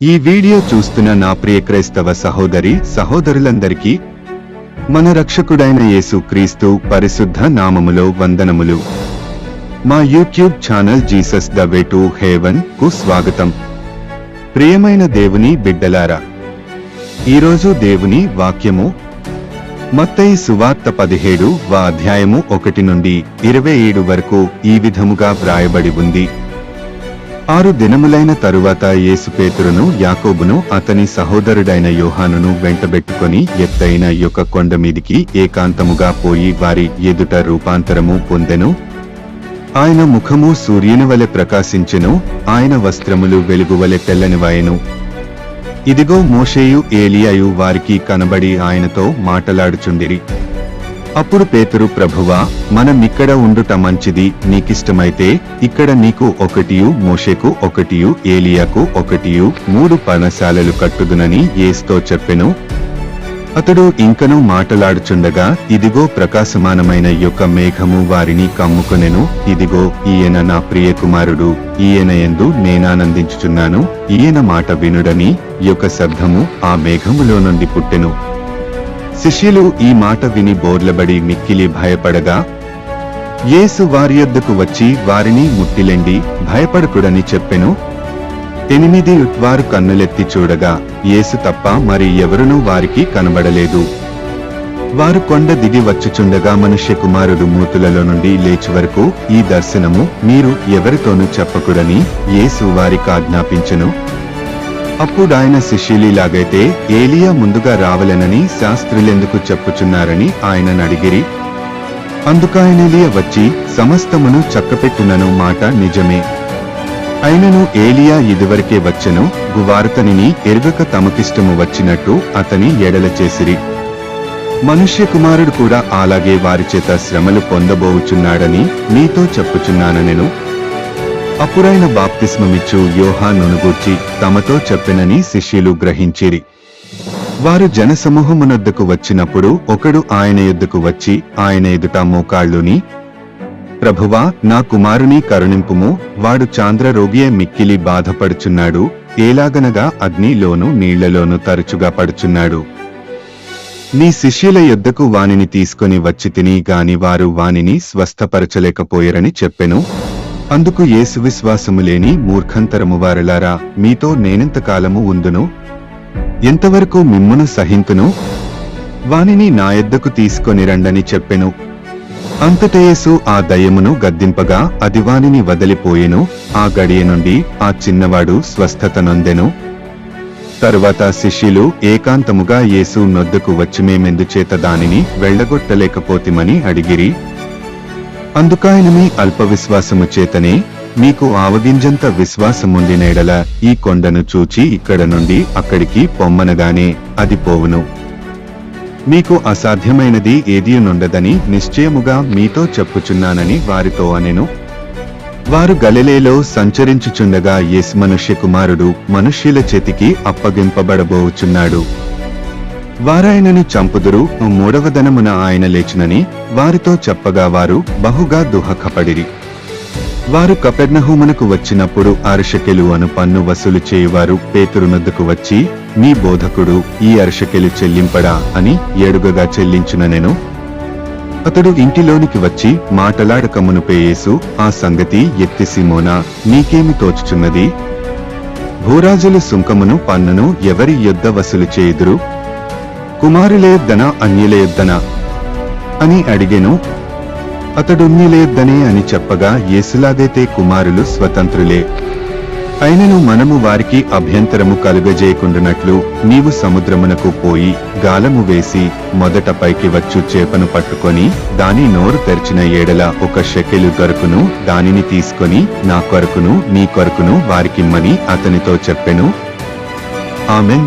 ఈ వీడియో చూస్తున్న నా ప్రియ క్రైస్తవ సహోదరి సహోదరులందరికీ మన రక్షకుడైన యేసు క్రీస్తు పరిశుద్ధ నామములో వందనములు. మా YouTube channel Jesus the way to హేవన్కు స్వాగతం. ప్రియమైన దేవుని బిడ్డలారా ఈరోజు దేవుని వాక్యము మత్తయి సువార్త పదిహేడు వా అధ్యాయము ఒకటి నుండి ఇరవై ఏడు వరకు ఈ విధముగా వ్రాయబడి ఉంది. ఆరు దినములైన తరువాత యేసుపేతురును యాకోబును అతని సహోదరుడైన యోహానును వెంటబెట్టుకొని ఎత్తైన యొక్క కొండ మీదికి ఏకాంతముగా పోయి వారి ఎదుట రూపాంతరము పొందెను. ఆయన ముఖము సూర్యుని వలె ప్రకాశించెను ఆయన వస్త్రములు వెలుగువలె తెల్లనివాయెను. ఇదిగో మోషేయు ఏలియాయు వారికి కనబడి ఆయనతో మాటలాడుచుండిరి. అప్పుడు పేతురు ప్రభువా మనమిక్కడ ఉండుట మంచిది నీకిష్టమైతే ఇక్కడ నీకు ఒకటియు మోషేకు ఒకటియు ఏలియాకు ఒకటియు మూడు పర్ణశాలలు కట్టుదునని యేస్తో చెప్పెను. అతడు ఇంకను మాటలాడుచుండగా ఇదిగో ప్రకాశమానమైన యొక్క మేఘము వారిని కమ్ముకొనెను. ఇదిగో ఈయన నా ప్రియ కుమారుడు ఈయన ఎందు నేనానందించుచున్నాను. ఈయన మాట వినుడని యొక్క శబ్దము ఆ మేఘములో నుండి పుట్టెను. శిష్యులు ఈ మాట విని బోర్లబడి మిక్కిలి భయపడగా యేసు వారి యొద్దకు వచ్చి వారిని ముట్టిలెండి భయపడకుడని చెప్పెను. ఎనిమిది వారు కన్నులెత్తి చూడగా యేసు తప్ప మరి ఎవరునూ వారికి కనబడలేదు. వారు కొండ దిగి వచ్చుచుండగా మనుష్య కుమారుడు మూతులలో నుండి లేచి వరకు ఈ దర్శనము మీరు ఎవరితోనూ చెప్పకుడని యేసు వారికి ఆజ్ఞాపించెను. అప్పుడాయన శిష్యులిలాగైతే ఏలియా ముందుగా రావలెనని శాస్త్రులెందుకు చెప్పుచున్నారని ఆయనను అడిగిరి అందుకాయనెలియ వచ్చి సమస్తమును చక్కపెట్టునను మాట నిజమే. అయినను ఏలియా ఇదివరకే వచ్చెను గువార్తనిని ఎరుగక తమకిష్టము వచ్చినట్టు అతని ఎడల చేసిరి. మనుష్య కుమారుడు కూడా అలాగే వారి చేత శ్రమలు పొందబోవుచున్నాడని నీతో చెప్పుచున్నానెను అప్పుడైన బాప్తిస్మమిచ్చు యోహానును గూర్చి తమతో చెప్పెనని శిష్యులు గ్రహించిరి. వారు జనసమూహమునొద్దకు వచ్చినప్పుడు ఒకడు ఆయన యొద్దకు వచ్చి ఆయన ఎదుట మోకాళ్ళుని ప్రభువా నా కుమారుని కరుణింపుము వాడు చాంద్ర రోగియే మిక్కిలి బాధపడుచున్నాడు ఏలాగనగా అగ్నిలోను నీళ్ళలోను తరచుగా పడుచున్నాడు. నీ శిష్యుల యొద్దకు వానిని తీసుకొని వచ్చి తిని గాని వారు వానిని స్వస్థపరచలేకపోయరని చెప్పెను. అందుకు యేసు విశ్వాసము లేని మూర్ఖంతరము వారలారా మీతో నేనెంతకాలము ఉందును? ఎంతవరకు మిమ్మును సహింతును? వానిని నా ఎద్దకు తీసుకొని రండని చెప్పెను. అంతటయేసు ఆ దయ్యమును గద్దింపగా అది వానిని వదిలిపోయెను. ఆ గడియ నుండి ఆ చిన్నవాడు స్వస్థత నొందెను. తరువాత శిష్యులు ఏకాంతముగా యేసు నొద్దకు వచ్చి మేమెందుచేత దానిని వెళ్ళగొట్టలేకపోతిమని అడిగిరి. అందుకాయనమి అల్ప విశ్వాసము చేతనే మీకు ఆవగింజంత విశ్వాసముండినేడల ఈ కొండను చూచి ఇక్కడ నుండి అక్కడికి పొమ్మనగానే అది పోవును. మీకు అసాధ్యమైనది ఏదియునుండదని నిశ్చయముగా మీతో చెప్పుచున్నానని వారితో అనెను. వారు గలిలేలో సంచరించుచుండగా యేసు మనుష్య కుమారుడు మనుష్యుల చేతికి అప్పగింపబడబోచున్నాడు. వారాయనని చంపుదురు మూడవదనమున ఆయన లేచినని వారితో చెప్పగా వారు బహుగా దుహకపడిరి వారు కపెర్నహూమునకు వచ్చినప్పుడు అరషకెలు అను పన్ను వసూలు చేయువారు పేతురునొద్దకు వచ్చి మీ బోధకుడు ఈ అరషకెలు చెల్లింపడా? అని ఏడుగగా చెల్లించుననెను అతడు ఇంటిలోనికి వచ్చి మాటలాడక మునుపేయేసు ఆ సంగతి ఎత్తి సిమోనా నీకేమి తోచుచున్నది? భూరాజులు సుంకమును పన్నును ఎవరి యొద్ద వసూలు చేయుదురు? కుమారుల యొద్దన అని అడిగెను. అతడున్యులేద్దనే అని చెప్పగా ఏసులాదైతే కుమారులు స్వతంత్రులే. అయినను మనము వారికి అభ్యంతరము కలుగజేయకుండునట్లు నీవు సముద్రమునకు పోయి గాలము వేసి మొదట పైకి వచ్చు చేపను పట్టుకొని దాని నోరు తెరిచిన ఏడల ఒక షెకెలు దొరకును దానిని తీసుకొని నా కొరకును నీ కొరకును వారికిమ్మని అతనితో చెప్పెను. ఆమెన్.